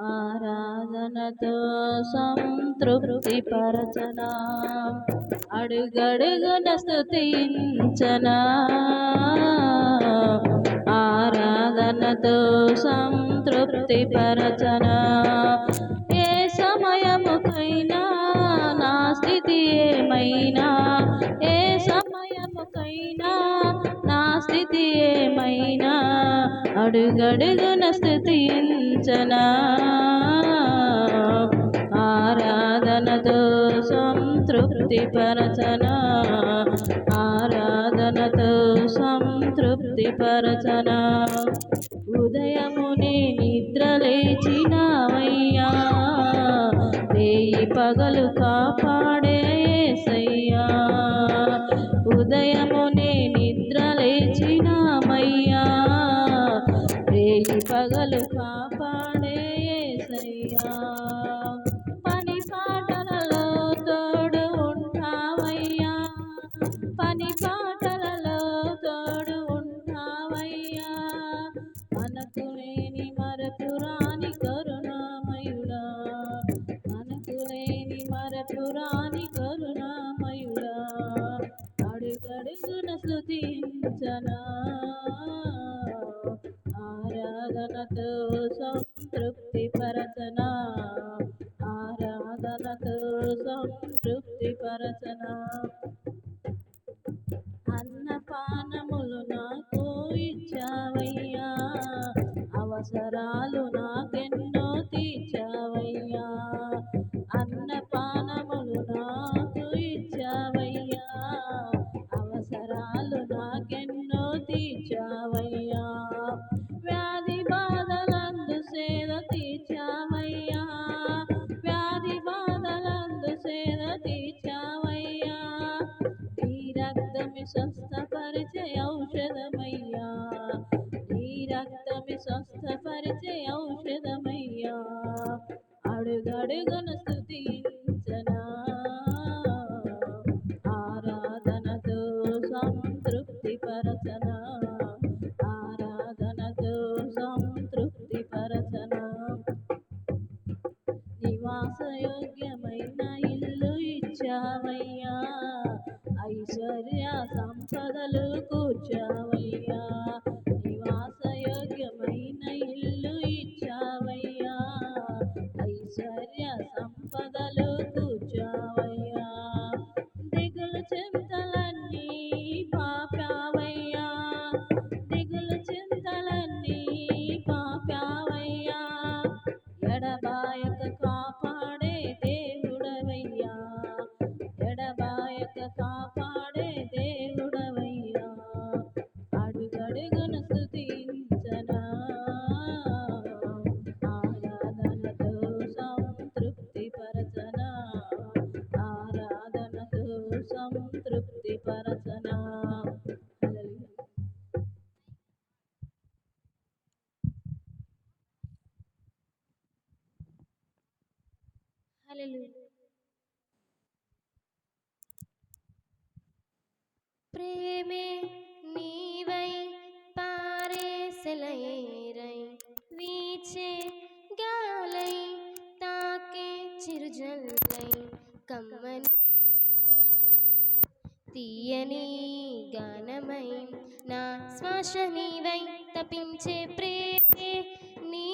ఆరాధనతో సంతృప్తి పరచనా. అడుగడుగున స్థుతించనా ఆరాధనతో సంతృప్తి పరచనా. ఏ సమయముకైనా నా స్థితి ఏమైనా. ఏ సమయముకైనా నా స్థితి ఏమైనా. అడుగడుగున స్థుతించనా సంతృప్తి పరచనా. ఆరాధనతో సంతృప్తి పరచనా. ఉదయమునే నిద్ర లేచినావయ్యా. రేయి పగలు కాపాడే యేసయ్యా. ఉదయమునే నిద్ర లేచినామయ్యా. రేయి పగలు కాపాడే అడుగడుగున స్థుతించనా ఆరాధనతో సంతృప్తి పరచనా ఆరాధనతో సంతృప్తి పరచనా అన్నపానములు నాకు ఇచ్చావయ్యా అవసరాలు నాకెన్నో తీర్చావయ్యా. తీర్చావయ్యా వ్యాధి బాధలందు సేద తీర్చావయ్యా నీ రక్తమి స్వస్థపరిచే ఔషధమయ్యా. నీ రక్తమి స్వస్థపరిచే ఔషధమయ్యా. కూర్చావయ్యా. ఐశ్వర్య సంపదలు కూర్చావయ్యా. నివాసయోగ్యమైన ఇల్లు ఇచ్చావయ్యా. ఐశ్వర్య సంపదలు కూర్చావయ్యా. దిగులు చింతలన్నీ పాపావయ్యా. దిగులు చింతలన్నీ పాపావయ్యా. ఎడబాయక తృప్తి పరచనా ప్రేమే నీవై పారే సెలయేరై వీచే గాలై తాకే చిరుజల్లై కమ్మని తీయని గానమై నా శ్వాస నీవై తపించే ప్రే